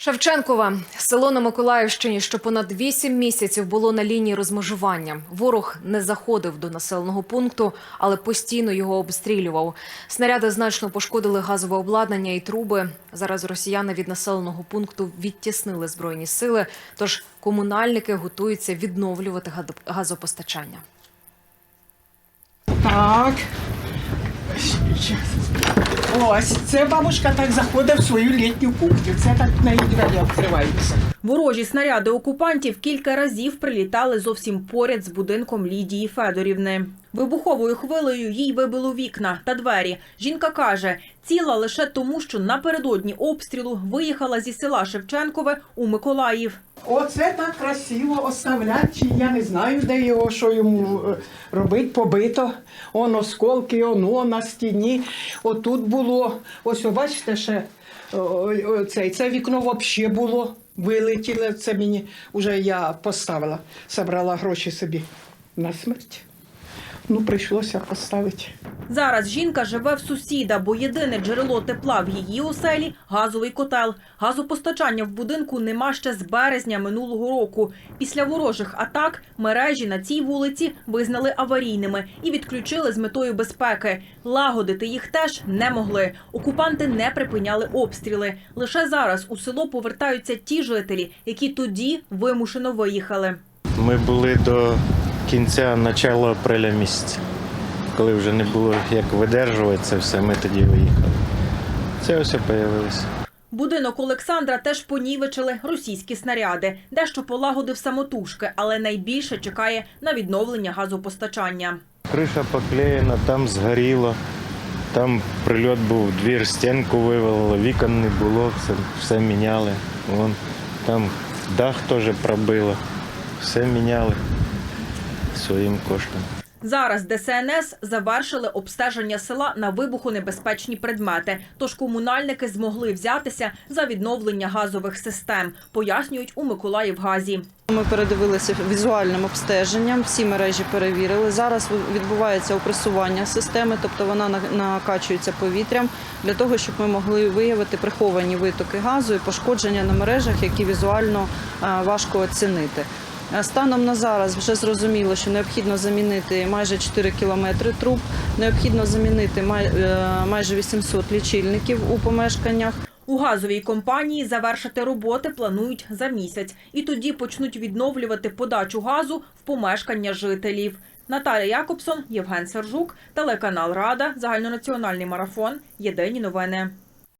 Шевченкова село на Миколаївщині, що понад вісім місяців було на лінії розмежування. Ворог не заходив до населеного пункту, але постійно його обстрілював. Снаряди значно пошкодили газове обладнання і труби. Зараз росіяни від населеного пункту відтіснили збройні сили. Тож комунальники готуються відновлювати газопостачання. Так. Ось, це бабушка так заходить в свою літню кухню. Це так на її двері відкриваються. Ворожі снаряди окупантів кілька разів прилітали зовсім поряд з будинком Лідії Федорівни. Вибуховою хвилею їй вибило вікна та двері. Жінка каже, ціла лише тому, що напередодні обстрілу виїхала зі села Шевченкове у Миколаїв. Оце так красиво оставлять, я не знаю, де його, що йому е, робить, побито. Он осколки, оно на стіні. Отут було, ось бачите ще, цей, це вікно взагалі було. Вилетіло, це мені вже я поставила, забрала гроші собі на смерть. Ну, прийшлося поставити. Зараз жінка живе в сусіда, бо єдине джерело тепла в її оселі – газовий котел. Газопостачання в будинку нема ще з березня минулого року. Після ворожих атак мережі на цій вулиці визнали аварійними і відключили з метою безпеки. Лагодити їх теж не могли. Окупанти не припиняли обстріли. Лише зараз у село повертаються ті жителі, які тоді вимушено виїхали. Ми були до кінця начала апреля місяця. Коли вже не було як видержувати це все, ми тоді виїхали. Це ось і появилося. Будинок Олександра теж понівечили російські снаряди. Дещо полагодив самотужки, але найбільше чекає на відновлення газопостачання. Криша поклеєна, там згоріло. Там прильот був, двір, стінку вивалило, вікон не було, все, все міняли. Вон, там дах теж пробило. Все міняли своїм коштом. Зараз ДСНС завершили обстеження села на вибухонебезпечні предмети. Тож комунальники змогли взятися за відновлення газових систем, пояснюють у Миколаївгазі. Ми передивилися візуальним обстеженням, всі мережі перевірили. Зараз відбувається опресування системи, тобто вона на- накачується повітрям для того, щоб ми могли виявити приховані витоки газу і пошкодження на мережах, які візуально е, важко оцінити. Станом на зараз вже зрозуміло, що необхідно замінити майже 4 кілометри труб, необхідно замінити е, майже 800 лічильників у помешканнях. У газовій компанії завершити роботи планують за місяць, і тоді почнуть відновлювати подачу газу в помешкання жителів. Наталя Якобсон, Євген Сержук, телеканал Рада, загальнонаціональний марафон. Єдині новини.